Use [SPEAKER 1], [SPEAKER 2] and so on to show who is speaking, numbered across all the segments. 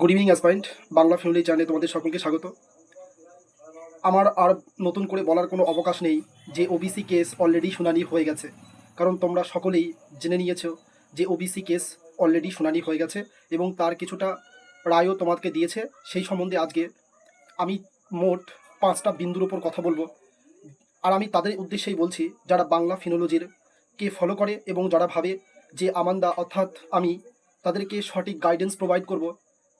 [SPEAKER 1] Good evening aspirant Bangla family চ্যানেলে তোমাদের সকলকে স্বাগত। আমার আর নতুন করে বলার কোনো অবকাশ নেই যে ওবিসি কেস অলরেডি শুনানি হয়ে গেছে। কারণ তোমরা সকলেই জেনে নিয়েছো যে ওবিসি কেস অলরেডি শুনানি হয়ে গেছে এবং তার কিছুটা রায়ও তোমাকে দিয়েছে। সেই সম্বন্ধে আজকে আমি মোট পাঁচটা বিন্দুর ওপর কথা বলব। আর আমি তাদের উদ্দেশ্যেই বলছি, যারা বাংলা ফিনোলজির কে ফলো করে এবং যারা ভাবে যে আমান্দা অর্থাৎ আমি তাদেরকে সঠিক গাইডেন্স প্রোভাইড করব।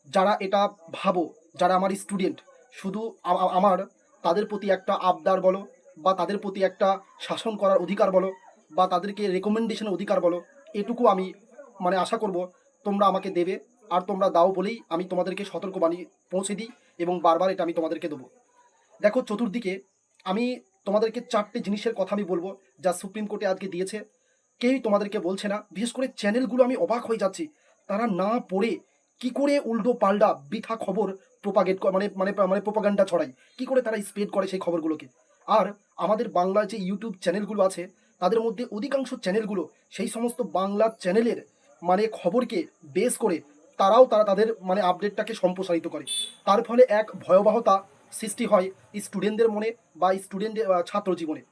[SPEAKER 1] যারা এটা ভাবো, যারা আমার স্টুডেন্ট শুধু আমার, তাদের প্রতি একটা আবদার বলো, বা তাদের প্রতি একটা শাসন করার অধিকার বলো, বা তাদেরকে রেকমেন্ডেশনের অধিকার বলো, এটুকু আমি মানে আশা করব তোমরা আমাকে দেবে, আর তোমরা দাও বলেই আমি তোমাদেরকে সতর্কবাণী পৌঁছে দিই এবং বারবার এটা আমি তোমাদেরকে দেবো। দেখো, চতুর্দিকে আমি তোমাদেরকে চারটে জিনিসের কথা আমি বলব যা সুপ্রিম কোর্টে আজকে দিয়েছে। কেউই তোমাদেরকে বলছে না। বিশেষ করে চ্যানেলগুলো আমি অবাক হয়ে যাচ্ছি। তারা না পড়ে কি করে উল্টো পাল্টা বৃথা খবর প্রোপাগেট মানে মানে মানে প্রোপাগান্ডা ছড়ায়? কি করে তারা স্প্রেড করে সেই খবরগুলোকে? আর আমাদের বাংলার যে ইউটিউব চ্যানেলগুলো আছে, তাদের মধ্যে অধিকাংশ চ্যানেলগুলো সেই সমস্ত বাংলা চ্যানেলের মানে খবরকে বেস করে তারাও তারা তাদের মানে আপডেটটাকে সম্প্রসারিত করে। তার ফলে এক ভয়াবহতা সৃষ্টি হয় স্টুডেন্টদের মনে বা স্টুডেন্টদের ছাত্র জীবনে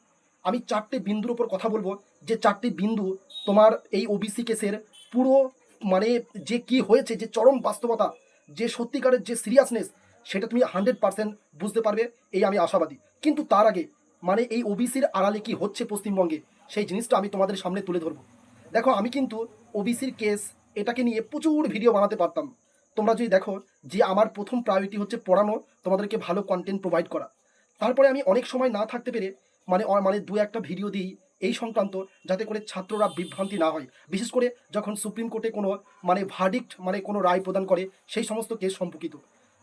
[SPEAKER 1] আমি চারটে বিন্দুর ওপর কথা বলব। যে চারটি বিন্দু তোমার এই ওবিসি কেসের পুরো মানে যে কি হয়েছে, যে চরম বাস্তবতা, যে সত্যিকারের যে সিরিয়াসনেস সেটা তুমি হান্ড্রেড পার্সেন্ট বুঝতে পারবে, এই আমি আশাবাদী। কিন্তু তার আগে মানে এই ওবিসির আড়ালে কি হচ্ছে পশ্চিমবঙ্গে, সেই জিনিসটা আমি তোমাদের সামনে তুলে ধরবো। দেখো, আমি কিন্তু ওবিসির কেস এটাকে নিয়ে প্রচুর ভিডিও বানাতে পারতাম। তোমরা যদি দেখো যে আমার প্রথম প্রায়োরিটি হচ্ছে পড়ানো, তোমাদেরকে ভালো কন্টেন্ট প্রোভাইড করা। তারপরে আমি অনেক সময় না থাকতে পেরে মানে মানে দু একটা ভিডিও দিই এই সংক্রান্ত যাতে করে ছাত্ররা বিভ্রান্তি না হয়। বিশেষ করে যখন সুপ্রিম কোর্টে কোনো মানে ভার্ডিক্ট মানে কোনো রায় প্রদান করে, সেই সমস্ত কেস সম্পর্কিত।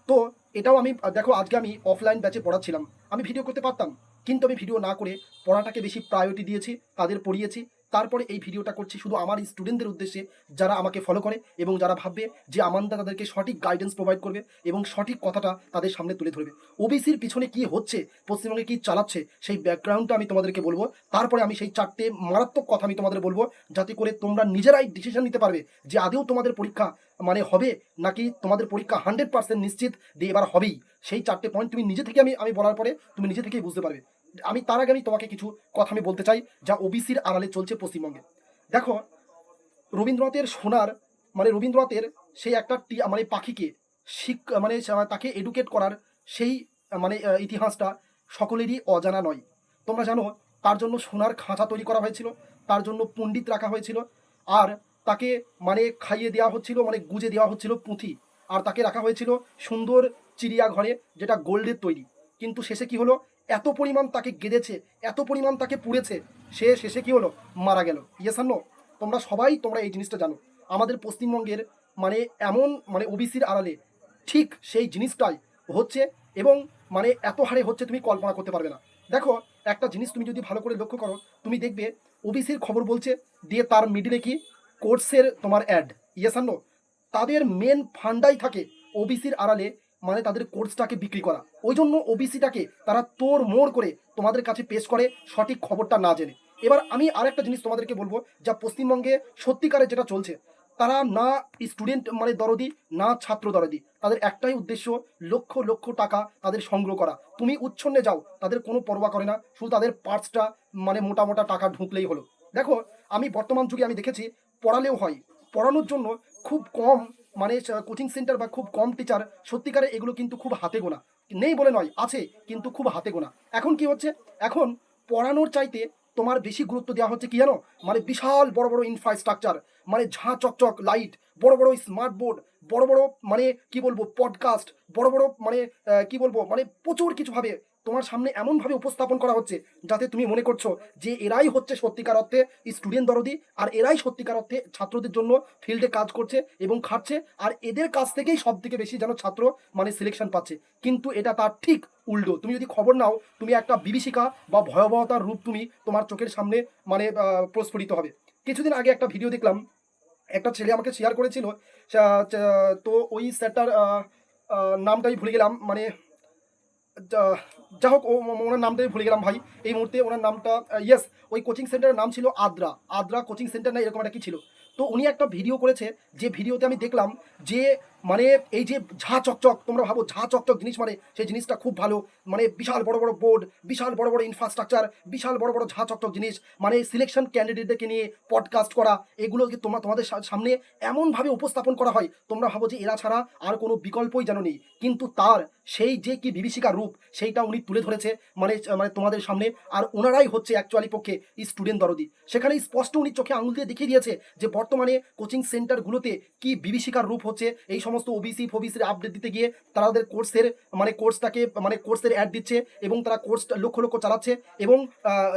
[SPEAKER 1] তো এটাও আমি, দেখো আজকে আমি অফলাইন ব্যাচে পড়াচ্ছিলাম। আমি ভিডিও করতে পারতাম, কিন্তু আমি ভিডিও না করে পড়াটাকে বেশি প্রায়োরিটি দিয়েছি, তাদের পড়িয়েছি। তারপরে এই ভিডিওটা করছি শুধু আমার স্টুডেন্টদের উদ্দেশ্যে যারা আমাকে ফলো করে এবং যারা ভাববে যে আমান্দা তাদেরকে সঠিক গাইডেন্স প্রোভাইড করবে এবং সঠিক কথাটা তাদের সামনে তুলে ধরবে। ওবিসির পিছনে কি হচ্ছে, পশ্চিমবঙ্গে কি চালাচ্ছে, সেই ব্যাকগ্রাউন্ডটা আমি তোমাদেরকে বলব। তারপরে আমি সেই চারটে মারাত্মক কথা আমি তোমাদের বলব, যাতে করে তোমরা নিজেরাই ডিসিশন নিতে পারবে যে আদেও তোমাদের পরীক্ষা মানে হবে নাকি তোমাদের পরীক্ষা হান্ড্রেড পার্সেন্ট নিশ্চিত দিয়ে এবার হবেই। সেই চারটে পয়েন্ট তুমি নিজে থেকে আমি আমি বলার পরে তুমি নিজে থেকেই বুঝতে পারবে। আমি তার আগে আমি তোমাকে কিছু কথা আমি বলতে চাই, যা ওবিসির আড়ালে চলছে পশ্চিমবঙ্গে। দেখো, রবীন্দ্রনাথের সোনার মানে রবীন্দ্রনাথের সেই একটা মানে পাখিকে শিক মানে তাকে এডুকেট করার সেই মানে ইতিহাসটা সকলেরই অজানা নয়। তোমরা জানো, তার জন্য সোনার খাঁচা তৈরি করা হয়েছিল, তার জন্য পণ্ডিত রাখা হয়েছিল, আর তাকে মানে খাইয়ে দেওয়া হচ্ছিল মানে গুজে দেওয়া হচ্ছিল পুঁথি, আর তাকে রাখা হয়েছিল সুন্দর চিড়িয়াঘরে, যেটা গোল্ডের তৈরি। কিন্তু শেষে কি হলো? এত পরিমাণ তাকে গেঁদেছে, এত পরিমাণ তাকে পুড়েছে, সে শেষে কি হলো? মারা গেল। ইয়েসান্ন তোমরা সবাই তোমরা এই জিনিসটা জানো। আমাদের পশ্চিমবঙ্গের মানে এমন মানে ওবিসির আড়ালে ঠিক সেই জিনিসটাই হচ্ছে এবং মানে এত হারে হচ্ছে তুমি কল্পনা করতে পারবে না। দেখো, একটা জিনিস তুমি যদি ভালো করে লক্ষ্য করো, তুমি দেখবে ওবিসির খবর বলছে দিয়ে তার মিডিলে কি? কোর্সের তোমার অ্যাড ইয়েসান্ন তাদের মেন ফান্ডাই থাকে ওবিসির আড়ালে মানে তাদের কোর্সটাকে বিক্রি করা। ওই জন্য ওবিসিটাকে তারা তোর মোড় করে তোমাদের কাছে পেশ করে, সঠিক খবরটা না জেনে। এবার আমি আরেকটা জিনিস তোমাদেরকে বলব, যা পশ্চিমবঙ্গে সত্যিকারে যেটা চলছে, তারা না স্টুডেন্ট মানে দরদি, না ছাত্র দরদি, তাদের একটাই উদ্দেশ্য লক্ষ লক্ষ টাকা তাদের সংগ্রহ করা। তুমি উচ্ছন্নে যাও, তাদের কোনো পরোয়া করে না, শুধু তাদের পার্টসটা মানে মোটা মোটা টাকা ঢুকলেই হলো। দেখো, আমি বর্তমান যুগে আমি দেখেছি, পড়ালেও হয়। পড়ানোর জন্য খুব কম মানে কোচিং সেন্টার বা খুব কম টিচার সত্যিকারে এগুলো কিন্তু খুব হাতে গোনা। নেই বলে নয়, আছে, কিন্তু খুব হাতে গোনা। এখন কি হচ্ছে? এখন পড়ানোর চাইতে তোমার বেশি গুরুত্ব দেওয়া হচ্ছে কি জানো? মানে বিশাল বড় বড় ইনফ্রাস্ট্রাকচার মানে ঝাঁ চকচক লাইট বড় বড় স্মার্ট বোর্ড বড় বড় মানে কি বলব পডকাস্ট বড় বড় মানে কি বলব মানে প্রচুর কিছু ভাবে তোমার সামনে এমনভাবে উপস্থাপন করা হচ্ছে যাতে তুমি মনে করছ যে এরাই হচ্ছে সত্যিকার অর্থে স্টুডেন্ট দরদি আর এরাই সত্যিকার অর্থে ছাত্রদের জন্য ফিল্ডে কাজ করছে এবং খাটছে আর এদের কাছ থেকেই সব থেকে বেশি যেন ছাত্র মানে সিলেকশন পাচ্ছে। কিন্তু এটা তার ঠিক উল্টো। তুমি যদি খবর নাও তুমি একটা বিভীষিকা বা ভয়াবহতার রূপ তুমি তোমার চোখের সামনে মানে প্রস্ফুটিত হবে। কিছুদিন আগে একটা ভিডিও দেখলাম একটা ছেলে আমাকে শেয়ার করেছিল তো ওই স্যারটার আহ, আহ, নামটা আমি ভুলে গেলাম মানে যা- হোক ওনার নামটাই ভুলে গেলাম ভাই। এই মুহূর্তে ওনার নামটা ইয়েস ওই কোচিং সেন্টারের নাম ছিল আদ্রা। আদ্রা কোচিং সেন্টার না, এরকম একটা কি ছিল? তো উনি একটা ভিডিও করেছে, যে ভিডিওতে আমি দেখলাম যে মানে এই যে ঝা চকচক, তোমরা ভাবো ঝা চকচক জিনিস মানে সেই জিনিসটা খুব ভালো। মানে বিশাল বড় বড় বোর্ড বিশাল বড় বড় ইনফ্রাস্ট্রাকচার বিশাল বড় বড় ঝা চকচক জিনিস মানে সিলেকশন ক্যান্ডিডেটদেরকে নিয়ে পডকাস্ট করা, এগুলোকে তোমরা তোমাদের সামনে এমনভাবে উপস্থাপন করা হয়, তোমরা ভাবো যে এরা ছাড়া আর কোনো বিকল্পই যেন নেই। কিন্তু তার সেই যে কি বিভীষিকা রূপ, সেইটা উনি তুলে ধরেছে মানে মানে তোমাদের সামনে। আর ওনারাই হচ্ছে অ্যাকচুয়ালি পক্ষে স্টুডেন্ট দরদি। সেখানে স্পষ্ট উনি চোখে আঙুল দিয়ে দেখিয়ে দিয়েছে যে বর্তমানে কোচিং সেন্টারগুলোতে কি বিভীষিকার রূপ হচ্ছে, এই সমস্ত ওবিসি ফবিসির আপডেট দিতে গিয়ে তারা তাদের কোর্সের মানে কোর্সটাকে মানে কোর্সের অ্যাড দিচ্ছে এবং তারা কোর্স লক্ষ লক্ষ চালাচ্ছে এবং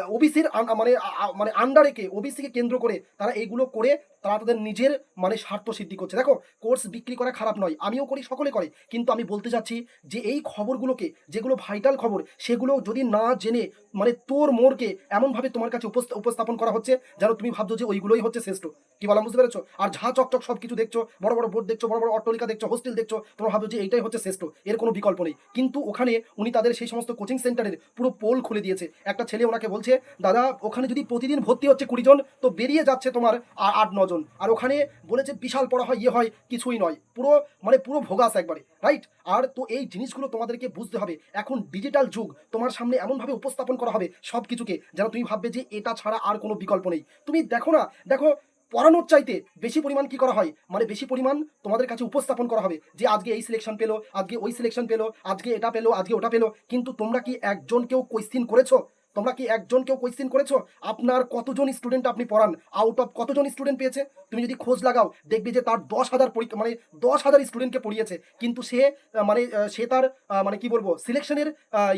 [SPEAKER 1] ওবিসির মানে মানে আন্ডারেকে ওবিসিকে কেন্দ্র করে তারা এইগুলো করে তারা তাদের নিজের মানে স্বার্থ সিদ্ধি করছে। দেখো কোর্স বিক্রি করা খারাপ নয়, আমিও করি, সকলে করে। কিন্তু আমি বলতে চাচ্ছি যে এই খবরগুলোকে, যেগুলো ভাইটাল খবর, সেগুলো যদি না জেনে মানে তোর মোরকে এমনভাবে তোমার কাছে উপস্থাপন করা হচ্ছে, যেন তুমি ভাবছ যে ওইগুলোই হচ্ছে শ্রেষ্ঠ। কি বললাম বুঝতে পেরেছ? আর ঝা চকচক সব কিছু দেখছ, বড় বড় বোর্ড দেখছ, বড় বড় অট্টলিকা দেখছ হোস্টেল দেখছ, তোমরা ভাবছ যে এইটাই হচ্ছে শ্রেষ্ঠ, এর কোনো বিকল্প নেই। কিন্তু ওখানে উনি তাদের সেই সমস্ত কোচিং সেন্টারের পুরো পোল খুলে দিয়েছে। একটা ছেলে ওনাকে বলছে, দাদা, ওখানে যদি প্রতিদিন ভর্তি হচ্ছে কুড়ি জন, তো বেরিয়ে যাচ্ছে তোমার আট নজন আর ওখানে বলেছে বিশাল পড়া হয় ইয়ে হয়, কিছুই নয়। পুরো মানে পুরো ভোগাস একবারে রাইট আর তো এই জিনিসগুলো তোমাদেরকে বুঝতে হবে। এখন ডিজিটাল যুগ, তোমার সামনে এমনভাবে উপস্থাপন করা হবে সব কিছুকে যেন তুমি ভাববে যে এটা ছাড়া আর কোনো বিকল্প নেই। তুমি দেখো না, দেখো, পড়ানোর চাইতে বেশি পরিমাণ কি করা হয়? মানে বেশি পরিমাণ তোমাদের কাছে উপস্থাপন করা হবে যে আজকে এই সিলেকশন পেল, আজকে ওই সিলেকশন পেল, আজকে এটা পেল, আজকে ওটা পেল। কিন্তু তোমরা কি একজন কেউ কোয়েশ্চিন করেছ? তোমরা কি একজন কেউ কোয়েশ্চেন করেছ? আপনার কতজন স্টুডেন্ট আপনি পড়ান? আউট অফ কতজন স্টুডেন্ট পেয়েছে? তুমি যদি খোঁজ লাগাও, দেখবে যে তার দশ হাজার পরীক্ষা মানে দশ হাজার স্টুডেন্টকে পড়িয়েছে। কিন্তু সে মানে সে তার মানে কি বলব সিলেকশনের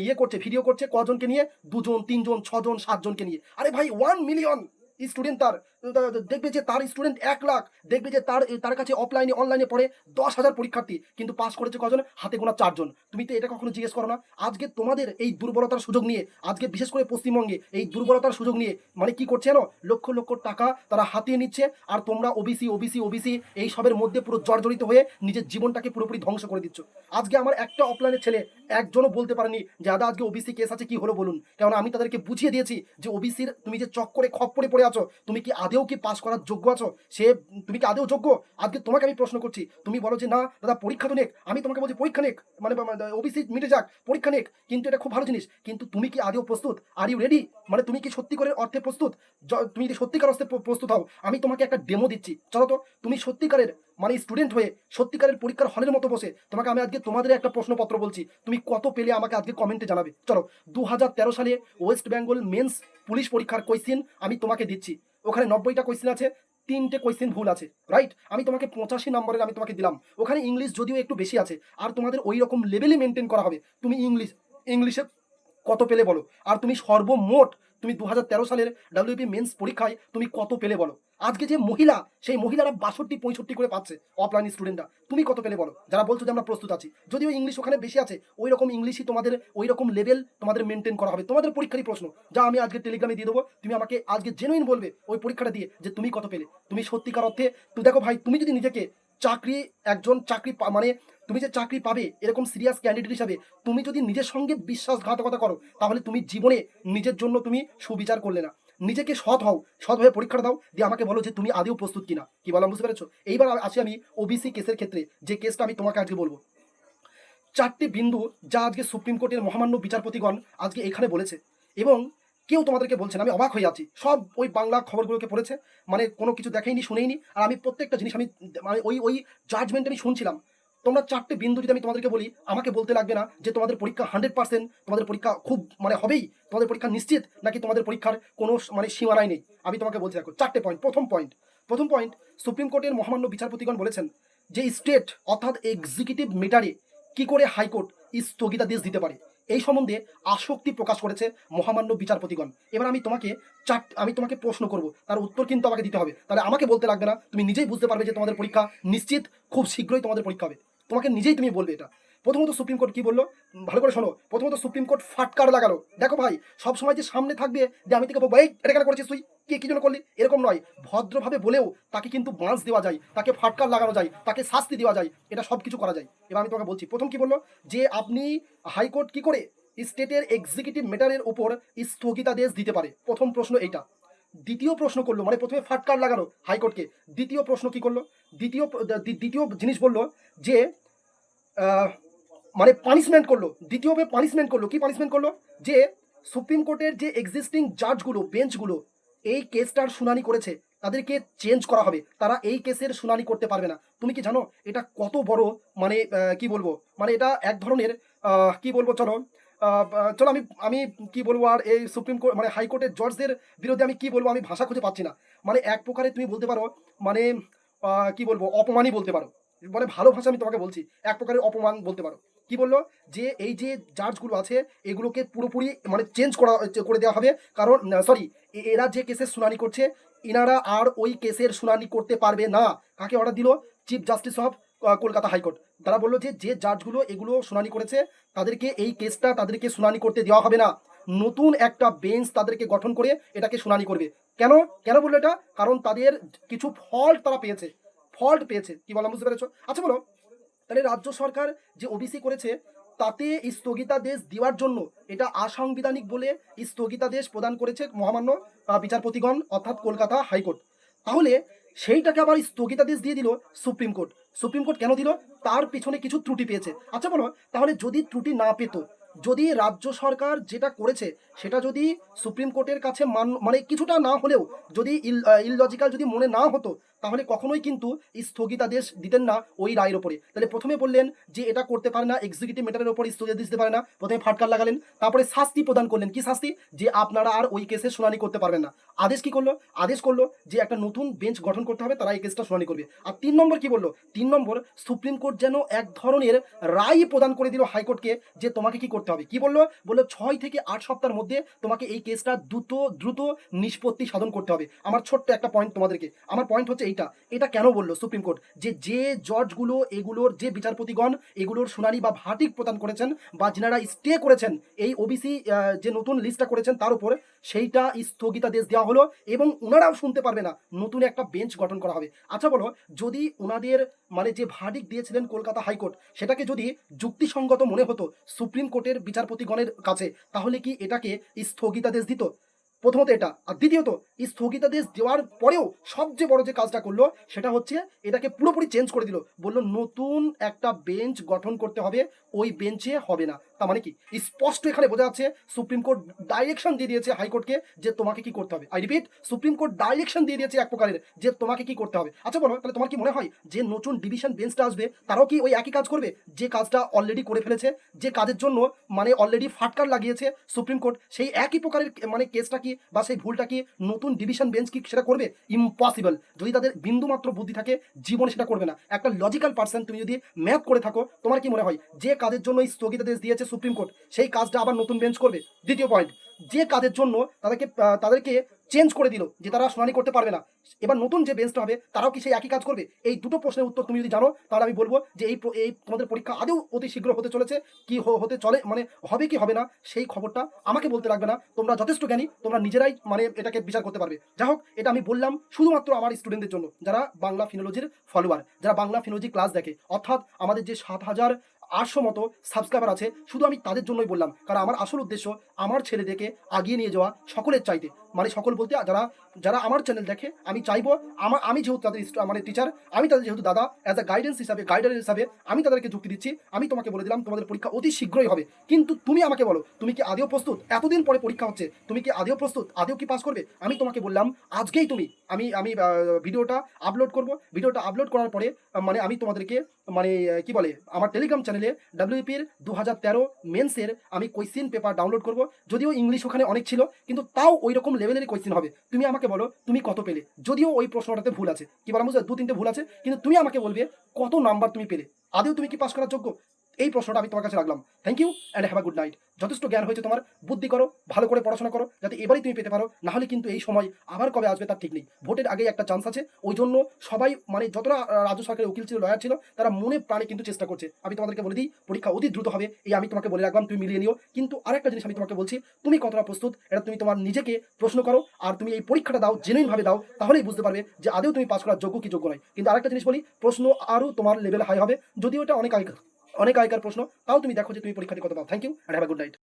[SPEAKER 1] ইয়ে করছে ভিডিও করছে কজনকে নিয়ে? দুজন, তিনজন, ছজন, সাতজনকে নিয়ে। আরে ভাই ওয়ান মিলিয়ন স্টুডেন্ট তার। দেখবে যে তার স্টুডেন্ট এক লাখ, দেখবে যে তার তার কাছে অফলাইনে অনলাইনে পড়ে দশ হাজার পরীক্ষার্থী, কিন্তু পাস করেছে কজন? হাতে গোনা চারজন। তুমি তো এটা কখনো জিজ্ঞেস করো না। আজকে তোমাদের এই দুর্বলতার সুযোগ নিয়ে, আজকে বিশেষ করে পশ্চিমবঙ্গে, এই দুর্বলতার সুযোগ নিয়ে মানে কি করছে জানো? লক্ষ লক্ষ টাকা তারা হাতিয়ে নিচ্ছে, আর তোমরা ওবিসি ওবিসি ওবিসি এই সবের মধ্যে পুরো জর্জরিত হয়ে নিজের জীবনটাকে পুরোপুরি ধ্বংস করে দিচ্ছ। আজকে আমার একটা অফলাইনের ছেলে একজনও বলতে পারেনি যে, দাদা, আজকে ওবিসি কেস আছে, কি হলো বলুন? কারণ আমি তাদেরকে বুঝিয়ে দিয়েছি যে ওবিসির তুমি যে চক করে খপ্পরে পড়ে আছো, তুমি কি আদেও কি পাস করার যোগ্য আছো? সে, তুমি কি আদেও যোগ্য? আজকে তোমাকে আমি প্রশ্ন করছি। তুমি বলো যে, না, দাদা, পরীক্ষা তো নেক। আমি তোমাকে বলছি, পরীক্ষা নেক। মানে ওবিসি মিটে যাক। পরীক্ষা নেক। কিন্তু এটা খুব ভালো জিনিস। কিন্তু তুমি কি আদেও প্রস্তুত? আর ইউ রেডি মানে তুমি কি সত্যি করে অর্থে প্রস্তুত? তুমি যদি সত্যিকার অর্থে প্রস্তুত হও, আমি তোমাকে একটা ডেমো দিচ্ছি। চলো তো, তুমি সত্যিকারের মানে স্টুডেন্ট হয়ে সত্যিকারের পরীক্ষার হলের মতো বসে তোমাকে আমি আজকে তোমাদের একটা প্রশ্নপত্র বলছি। তুমি কত পেলে আমাকে আজকে কমেন্টে জানাবে? চলো দু হাজার তেরো সালে ওয়েস্ট বেঙ্গল মেন্স পুলিশ পরীক্ষার কোয়েশ্চেন আমি তোমাকে দিচ্ছি। ওখানে নব্বইটা কোয়েশ্চেন আছে, তিনটে কোয়েশ্চেন ভুল আছে রাইট আমি তোমাকে পঁচাশি নম্বরের আমি তোমাকে দিলাম। ওখানে ইংলিশ যদিও একটু বেশি আছে, আর তোমাদের ওই রকম লেভেলে মেনটেন করা হবে। তুমি ইংলিশ ইংলিশে কত পেলে বলো? আর তুমি সর্বমোট, তুমি দু হাজার তেরো সালের ডাব্লিউপি মেন্স পরীক্ষায় তুমি কত পেলে বলো? আজকে যে মহিলা, সেই মহিলারা বাষট্টি, পঁয়ষট্টি করে পাচ্ছে অফলাইন স্টুডেন্টরা তুমি কত পেলে বলো? যারা বলছো যে আমরা প্রস্তুত আছি। যদিও ইংলিশ ওখানে বেশি আছে ওই রকম ইংলিশই তোমাদের ওই রকম লেভেল তোমাদের মেনটেন করা হবে। তোমাদের পরীক্ষারই প্রশ্ন, যা আমি আজকে টেলিগ্রামে দিয়ে দেবো। তুমি আমাকে আজকে জেনুইন বলবে ওই পরীক্ষাটা দিয়ে যে তুমি কত পেলে। তুমি সত্যিকার অর্থে তুই দেখো ভাই, তুমি যদি নিজেকে চাকরি, একজন চাকরি মানে তুমি যে চাকরি পাবে এরকম সিরিয়াস ক্যান্ডিডেট হিসাবে, তুমি যদি নিজের সঙ্গে বিশ্বাসঘাতকতা করো, তাহলে তুমি জীবনে নিজের জন্য তুমি সুবিচার করলে না। নিজেকে সৎ হও, সৎ হয়ে পরীক্ষা দাও, দিয়ে আমাকে বলো যে তুমি আদেও প্রস্তুত কিনা। কি বললাম বুঝতে পেরেছ? এইবার আসি আমি ওবিসি কেসের ক্ষেত্রে, যে কেসটা আমি তোমাকে আজকে বলব। চারটি বিন্দু যা আজকে সুপ্রিম কোর্টের মহামান্য বিচারপতিগণ আজকে এখানে বলেছে, এবং কেউ তোমাদেরকে বলছে না, আমি অবাক হয়ে আছি। সব ওই বাংলা খবরগুলোকে পড়েছে মানে কোনো কিছু দেখেইনি, শুনেইনি, আর আমি প্রত্যেকটা জিনিস আমি মানে ওই ওই জাজমেন্ট আমি শুনছিলাম। তোমরা চারটে বিন্দু যদি আমি তোমাদেরকে বলি, আমাকে বলতে লাগবে না যে তোমাদের পরীক্ষা হান্ড্রেড পার্সেন্ট তোমাদের পরীক্ষা খুব মানে হবেই, তোমাদের পরীক্ষা নিশ্চিত, নাকি তোমাদের পরীক্ষার কোনো মানে সীমানাই নেই? আমি তোমাকে বলছি দেখো, চারটে পয়েন্ট প্রথম পয়েন্ট প্রথম পয়েন্ট সুপ্রিম কোর্টের মহামান্য বিচারপতিগণ বলেছেন যে স্টেট অর্থাৎ এক্সিকিউটিভ মেটারে কি করে হাইকোর্ট স্থগিতাদেশ দিতে পারে? এই সম্বন্ধে আসক্তি প্রকাশ করেছে মহামান্য বিচারপতিগণ। এবার আমি তোমাকে চার, আমি তোমাকে প্রশ্ন করব, তার উত্তর কিন্তু আমাকে দিতে হবে। তাহলে আমাকে বলতে লাগবে না, তুমি নিজেই বুঝতে পারবে যে তোমাদের পরীক্ষা নিশ্চিত, খুব শীঘ্রই তোমাদের পরীক্ষা হবে। তোমাকে নিজেই তুমি বলবে এটা। প্রথমত সুপ্রিম কোর্ট কি বলল? ভালো করে শোনো। প্রথমত সুপ্রিম কোর্ট ফাটকার লাগালো। দেখো ভাই, সব সময় যে সামনে থাকবে যে আমি বলব, এই, এটা কেন করেছিস তুই? কি কি জন্য করলি? এরকম নয়। ভদ্রভাবে বলেও তাকে কিন্তু বাঁশ দেওয়া যায়, তাকে ফাটকার লাগানো যায়, তাকে শাস্তি দেওয়া যায়, এটা সব কিছু করা যায়। এবার আমি তোমাকে বলছি, প্রথম কি বলল? যে আপনি হাইকোর্ট কি করে স্টেটের এক্সিকিউটিভ ম্যাটারের উপর স্থগিতাদেশ দিতে পারে। প্রথম প্রশ্ন এইটা। দ্বিতীয় প্রশ্ন করল মানে প্রথমে ফাটকার লাগালো হাইকোর্টকে দ্বিতীয় প্রশ্ন কি করল? দ্বিতীয় দ্বিতীয় জিনিস বলল যে মানে পানিশমেন্ট করল। দ্বিতীয়ভাবে পানিশমেন্ট করল। কি পানিশমেন্ট করল? যে সুপ্রিম কোর্টের যে এক্সিস্টিং জাজগুলো বেঞ্চগুলো এই কেসটার শুনানি করেছে। তাদেরকে চেঞ্জ করা হবে। তারা এই কেসের শুনানি করতে পারবে না। তুমি কি জানো? এটা কত বড় মানে কি বলব? মানে এটা এক ধরনের কি বলব চলো? চলো আমি আমি কি বলব আর এই সুপ্রিম কোর্ট মানে হাইকোর্টের জজদের বিরুদ্ধে আমি কি বলব আমি ভাষা খুঁজে পাচ্ছি না। মানে এক প্রকারে তুমি বলতে পারো মানে কি বলব, অপমানই বলতে পারো। মানে ভালো ভাষা আমি তোমাকে বলছি, এক প্রকারের অপমান বলতে পারো। কি বলল? যে এই যে জাজগুলো আছে, এগুলোকে পুরোপুরি মানে চেঞ্জ করা করে দেওয়া হবে। কারণ সরি এরা যে কেসের শুনানি করছে, এনারা আর ওই কেসের শুনানি করতে পারবে না। কাকে অর্ডার দিল? Chief justice of Kolkata high court. তারা বলল যে যে জাজগুলো এগুলো শুনানি করেছে, তাদেরকে এই কেসটা তাদেরকে শুনানি করতে দেওয়া হবে না। নতুন একটা বেঞ্চ তাদেরকে গঠন করে এটাকে শুনানি করবে। কেন? কেন বলল এটা? কারণ তাদের কিছু ফল্ট তারা পেয়েছে। ফল্ট পেয়েছে। কি বললাম বুঝতে পেরেছ? আচ্ছা বলো, তাহলে রাজ্য সরকার যে ওবিসি করেছে, তাতে স্থগিতাদেশ দেওয়ার জন্য এটা আসাংবিধানিক বলে স্থগিতাদেশ প্রদান করেছে মহামান্য বিচারপতিগণ, অর্থাৎ কলকাতা হাইকোর্ট। তাহলে সেইটাকে আবার স্থগিতাদেশ দিয়ে দিল সুপ্রিম কোর্ট। সুপ্রিম কোর্ট কেন দিল? তার পিছনে কিছু ত্রুটি পেয়েছে। আচ্ছা বলো, তাহলে যদি ত্রুটি না পেত যদি রাজ্য সরকার যেটা করেছে, সেটা যদি সুপ্রিম কোর্টের কাছে মান মানে কিছুটা না হলেও যদি ইললজিক্যাল যদি মনে না হতো, তাহলে কখনোই কিন্তু স্থগিতাদেশ দিতেন না ওই রায়ের ওপরে। তাহলে প্রথমে বললেন যে এটা করতে পারে না এক্সিকিউটিভ ম্যাটারের ওপর স্থগিতাদেশ দিতে পারে না, প্রথমে ফাটকার লাগালেন, তারপরে শাস্তি প্রদান করলেন। কি শাস্তি? যে আপনারা আর ওই কেসের শুনানি করতে পারবেন না। আদেশ কি করল? আদেশ করল যে একটা নতুন বেঞ্চ গঠন করতে হবে, তারা এই কেসটা শুনানি করবে। আর তিন নম্বর কি বলল? তিন নম্বর সুপ্রিম কোর্ট যেন এক ধরনের রায় প্রদান করে দিল হাইকোর্টকে যে তোমাকে কি করতে হবে। কি বলল? বলল ছয় থেকে আট সপ্তাহের মধ্যে তোমাকে এই কেসটা দ্রুত দ্রুত নিষ্পত্তি সাধন করতে হবে। আমার ছোট্ট একটা পয়েন্ট তোমাদেরকে। আমার পয়েন্ট হচ্ছে এইটা। এটা কেন বলল সুপ্রিম কোর্ট? যে যে জজগুলো এগুলোর যে বিচারপতিগণ এগুলোর শুনানি বা ভাটিক প্রদান করেছেন বা যিনারা স্টে করেছেন, এই ওবিসি যে নতুন লিস্টটা করেছেন তার উপর, সেইটা স্থগিতাদেশ দেওয়া হলো এবং ওনারাও শুনতে পারবে না। নতুন একটা বেঞ্চ গঠন করা হবে। আচ্ছা বলো, যদি ওনাদের মানে যে ভার্ডিক দিয়েছিলেন কলকাতা হাইকোর্ট, সেটাকে যদি যুক্তিসঙ্গত মনে হতো সুপ্রিম কোর্টের বিচারপতিগণের কাছে, তাহলে কি এটাকে স্থগিতাদেশ দিত? প্রথমত এটা। আর দ্বিতীয়ত, স্থগিতাদেশ দেওয়ার পরেও সবচেয়ে বড় যে কাজটা করল, সেটা হচ্ছে এটাকে পুরোপুরি চেঞ্জ করে দিল। বলল, নতুন একটা বেঞ্চ গঠন করতে হবে, ওই বেঞ্চে হবে না। তার মানে কি? স্পষ্ট এখানে বোঝা যাচ্ছে সুপ্রিম কোর্ট ডাইরেকশন দিয়ে দিয়েছে হাইকোর্টকে যে তোমাকে কি করতে হবে। I repeat supreme court direction দিয়ে দিয়েছে এক প্রকারের যে তোমাকে কি করতে হবে। আচ্ছা বলো, তাহলে তোমার কি মনে হয় যে নতুন ডিভিশন বেঞ্চটা আসবে, তারাও কি ওই একই কাজ করবে? যে কাজটা অলরেডি করে ফেলেছে, যে কাজের জন্য মানে অলরেডি ফাটকার লাগিয়েছে সুপ্রিম কোর্ট, সেই একই প্রকারের মানে কেসটা কি বা সেই ভুলটা কি নতুন ডিভিশন বেঞ্চ কি সেটা করবে? ইম্পসিবল যদি তাদের বিন্দু মাত্র বুদ্ধি থাকে, জীবনে সেটা করবে না। একটা লজিক্যাল পার্সন তুমি যদি ম্যাথ করে থাকো, তোমার কি মনে হয়? যে কাজের জন্য এই স্থগিতাদেশ দিয়েছে সুপ্রিম কোর্ট, সেই কাজটা আবার নতুন বেঞ্চ করবে। দ্বিতীয় পয়েন্ট যে কাজের জন্য তাদেরকে তাদেরকে চেঞ্জ করে দিল, যে তারা শুনানি করতে পারবে না, এবার নতুন যে বেঞ্চটা হবে, তারাও কি সেই একই কাজ করবে? এই দুটো প্রশ্নের উত্তর তুমি যদি জানো, তাহলে আমি বলব যে এই এই তোমাদের পরীক্ষা আদৌ অতি শীঘ্র হতে চলেছে, কি হতে চলে মানে হবে কি হবে না, সেই খবরটা আমাকে বলতে লাগবে না। তোমরা যথেষ্ট জ্ঞানী, তোমরা নিজেরাই মানে এটাকে বিচার করতে পারবে। যাই হোক, এটা আমি বললাম শুধুমাত্র আমার স্টুডেন্টদের জন্য, যারা বাংলা ফিনোলজির ফলোয়ার যারা বাংলা ফিনোলজি ক্লাস দেখে, অর্থাৎ আমাদের যে সাত হাজার আটশো মতো সাবস্ক্রাইবার আছে। শুধু আমি তাদের জন্যই বললাম, কারণ আমার আসল উদ্দেশ্য আমার ছেলেদেরকে আগিয়ে নিয়ে যাওয়া সকলের চাইতে। মানে সকল বলতে যারা যারা আমার চ্যানেল দেখে, আমি চাইব আমার আমি যেহেতু তাদের মানে টিচার আমি তাদের যেহেতু দাদা অ্যাজ আ গাইডেন্স হিসাবে গাইডার হিসাবে, আমি তাদেরকে যুক্তি দিচ্ছি, আমি তোমাকে বলে দিলাম, তোমাদের পরীক্ষা অতি শীঘ্রই হবে। কিন্তু তুমি আমাকে বলো, তুমি কি আদেও প্রস্তুত? এতদিন পরে পরীক্ষা হচ্ছে, তুমি কি আদেও প্রস্তুত? আদেও কি পাস করবে? আমি তোমাকে বললাম, আজকেই তুমি, আমি আমি ভিডিওটা আপলোড করব। ভিডিওটা আপলোড করার পরে মানে আমি তোমাদেরকে মানে কি বলে, আমার টেলিগ্রাম চ্যানেলে ডাব্লিউপির দু হাজার তেরো মেন্সের আমি কোয়েশ্চেন পেপার ডাউনলোড করব। যদিও ইংলিশ ওখানে অনেক ছিল, কিন্তু তাও ওই রকম লেভেলেরই কোয়েশ্চেন হবে। তুমি আমাকে বলো, তুমি কত পেলে? যদিও ওই প্রশ্নটাতে ভুল আছে। কি বলা বুঝলে? দু তিনটে ভুল আছে, কিন্তু তুমি আমাকে বলবে কত নাম্বার তুমি পেলে। আদেও তুমি কি পাস করার যোগ্য? এই প্রশ্নটা আমি তোমার কাছে রাখলাম। Thank you and have a good night যথেষ্ট জ্ঞান হয়েছে তোমার, বুদ্ধি করো, ভালো করে পড়াশোনা করো, যাতে এবারই তুমি পেতে পারো, নাহলে কিন্তু এই সময় আবার কবে আসবে তার ঠিক নেই। ভোটের আগে একটা চান্স আছে, ওই জন্য সবাই মানে যতটা রাজ্য সরকারের উকিল ছিল লয়ার ছিল, তারা মনে প্রাণে কিন্তু চেষ্টা করছে। আমি তোমাদেরকে বলে দিই, পরীক্ষা অতি দ্রুত হবে, এই আমি তোমাকে বলে রাখলাম, তুমি মিলিয়ে নিও। কিন্তু আরেকটা জিনিস আমি তোমাকে বলছি, তুমি কতটা প্রস্তুত, এটা তুমি তোমার নিজেকে প্রশ্ন করো, আর তুমি এই পরীক্ষাটা দাও জেনুইন ভাবে দাও, তাহলেই বুঝতে পারবে যে আদেও তুমি পাস করার যোগ্য কি যোগ্য নয়। কিন্তু আরেকটা জিনিস বলি, প্রশ্ন আরও তোমার লেভেল হাই হবে, যদিও এটা অনেক আগেকার অনেক আগেকার প্রশ্ন, তাও তুমি দেখো যে তুমি পরীক্ষাটি কত পাও। Thank you and have good night